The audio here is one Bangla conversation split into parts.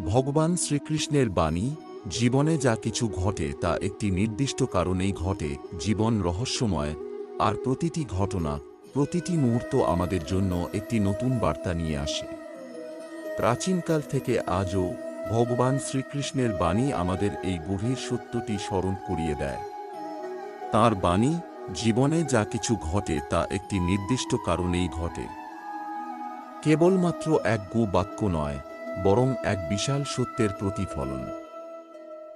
ভগবান শ্রীকৃষ্ণের বাণী, জীবনে যা কিছু ঘটে তা একটি নির্দিষ্ট কারণেই ঘটে, জীবন রহস্যময়। আর প্রতিটি ঘটনা, প্রতিটি মুহূর্ত আমাদের জন্য একটি নতুন বার্তা নিয়ে আসে। প্রাচীনকাল থেকে আজও ভগবান শ্রীকৃষ্ণের বাণী আমাদের এই গভীর সত্যটি স্মরণ করিয়ে দেয়। তার বাণী, জীবনে যা কিছু ঘটে তা একটি নির্দিষ্ট কারণেই ঘটে। কেবলমাত্র এক গো বাক্য নয় বরং এক বিশাল সত্যের প্রতিফলন।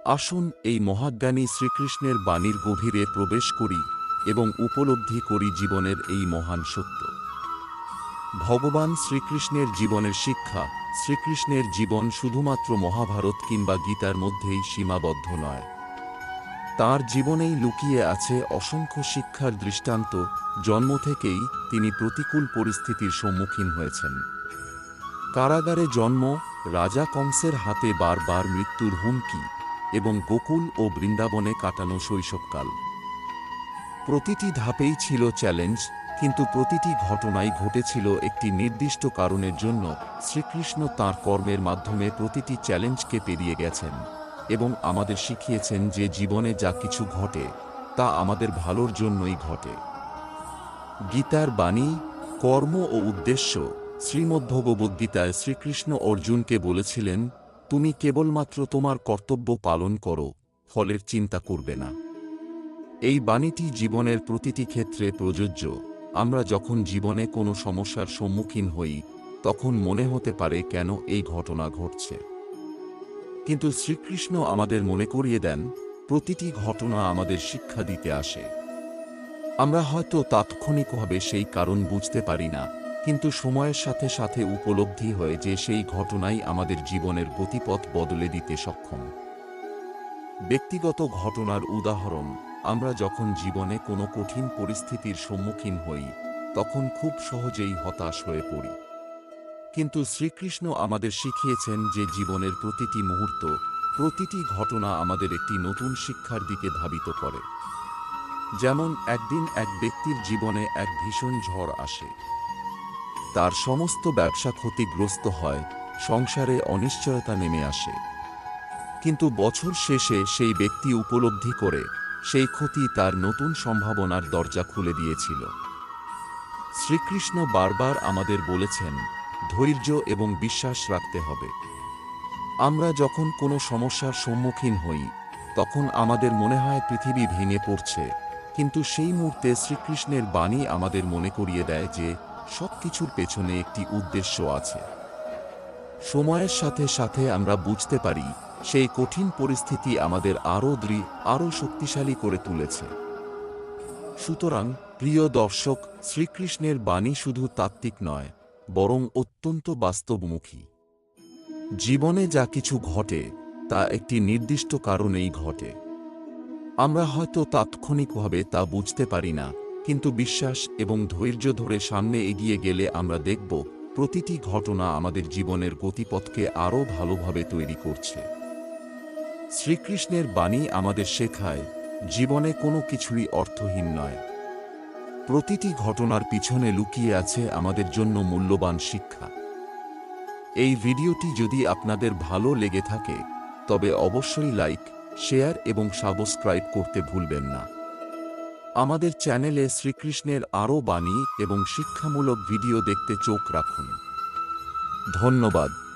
আসুন এই মহাজ্ঞানী শ্রীকৃষ্ণের বাণীর গভীরে প্রবেশ করি এবং উপলব্ধি করি জীবনের এই মহান সত্য। ভগবান শ্রীকৃষ্ণের জীবনের শিক্ষা, শ্রীকৃষ্ণের জীবন শুধুমাত্র মহাভারত কিংবা গীতার মধ্যেই সীমাবদ্ধ নয়। তার জীবনেই লুকিয়ে আছে অসংখ্য শিক্ষার দৃষ্টান্ত, জন্ম থেকেই তিনি প্রতিকূল পরিস্থিতির সম্মুখীন হয়েছেন। কারাগারে জন্ম, রাজা কংসের হাতে বারবার মৃত্যুর হুমকি এবং গোকুল ও বৃন্দাবনে কাটানো শৈশবকাল। প্রতিটি ধাপেই ছিল চ্যালেঞ্জ, কিন্তু প্রতিটি ঘটনাই ঘটেছিল একটি নির্দিষ্ট কারণের জন্য শ্রীকৃষ্ণ তাঁর কর্মের মাধ্যমে প্রতিটি চ্যালেঞ্জকে পেরিয়ে গেছেন এবং আমাদের শিখিয়েছেন যে জীবনে যা কিছু ঘটে, তা আমাদের ভালোর জন্যই ঘটে। গীতার বাণী, কর্ম ও উদ্দেশ্য শ্রীমদ্ভগবদ্গীতায় শ্রীকৃষ্ণ অর্জুনকে বলেছিলেন, তুমি কেবলমাত্র তোমার কর্তব্য পালন করো, ফলের চিন্তা করবে না। এই বাণীটি জীবনের প্রতিটি ক্ষেত্রে প্রযোজ্য। আমরা যখন জীবনে কোনো সমস্যার সম্মুখীন হই, তখন মনে হতে পারে কেন এই ঘটনা ঘটছে। কিন্তু শ্রীকৃষ্ণ আমাদের মনে করিয়ে দেন, প্রতিটি ঘটনা আমাদের শিক্ষা দিতে আসে। আমরা হয়তো তাৎক্ষণিকভাবে সেই কারণ বুঝতে পারি না কিন্তু সময়ের সাথে সাথে উপলব্ধি হয় যে সেই ঘটনাই আমাদের জীবনের গতিপথ বদলে দিতে সক্ষম। ব্যক্তিগত ঘটনার উদাহরণ, আমরা যখন জীবনে কোনো কঠিন পরিস্থিতির সম্মুখীন হই, তখন খুব সহজেই হতাশ হয়ে পড়ি। কিন্তু শ্রীকৃষ্ণ আমাদের শিখিয়েছেন যে জীবনের প্রতিটি মুহূর্ত, প্রতিটি ঘটনা আমাদের একটি নতুন শিক্ষার দিকে ধাবিত করে। যেমন একদিন এক ব্যক্তির জীবনে এক ভীষণ ঝড় আসে। তার সমস্ত ব্যবসা ক্ষতিগ্রস্ত হয়, সংসারে অনিশ্চয়তা নেমে আসে। কিন্তু বছর শেষে সেই ব্যক্তি উপলব্ধি করে, সেই ক্ষতি তার নতুন সম্ভাবনার দরজা খুলে দিয়েছিল। শ্রীকৃষ্ণ বারবার আমাদের বলেছেন, ধৈর্য এবং বিশ্বাস রাখতে হবে। আমরা যখন কোনো সমস্যার সম্মুখীন হই, তখন আমাদের মনে হয় পৃথিবী ভেঙে পড়ছে, কিন্তু সেই মুহূর্তে শ্রীকৃষ্ণের বাণী আমাদের মনে করিয়ে দেয় যে সব কিছুর পেছনে একটি উদ্দেশ্য আছে। সময়ের সাথে সাথে আমরা বুঝতে পারি, সেই কঠিন পরিস্থিতি আমাদের আরও দৃঢ় আরও শক্তিশালী করে তুলেছে। সুতরাং, প্রিয় দর্শক, শ্রীকৃষ্ণের বাণী শুধু তাত্ত্বিক নয়, বরং অত্যন্ত বাস্তবমুখী। জীবনে যা কিছু ঘটে, তা একটি নির্দিষ্ট কারণেই ঘটে। আমরা হয়তো তাৎক্ষণিকভাবে তা বুঝতে পারি না কিন্তু বিশ্বাস এবং ধৈর্য ধরে সামনে এগিয়ে গেলে আমরা দেখব, প্রতিটি ঘটনা আমাদের জীবনের গতিপথকে আরও ভালোভাবে তৈরি করছে। শ্রীকৃষ্ণের বাণী আমাদের শেখায়, জীবনে কোনো কিছুই অর্থহীন নয়। প্রতিটি ঘটনার পিছনে লুকিয়ে আছে আমাদের জন্য মূল্যবান শিক্ষা। এই ভিডিওটি যদি আপনাদের ভালো লেগে থাকে, তবে অবশ্যই লাইক, শেয়ার এবং সাবস্ক্রাইব করতে ভুলবেন না। আমাদের চ্যানেলে শ্রীকৃষ্ণের আরও বাণী এবং শিক্ষামূলক ভিডিও দেখতে চোখ রাখুন। ধন্যবাদ।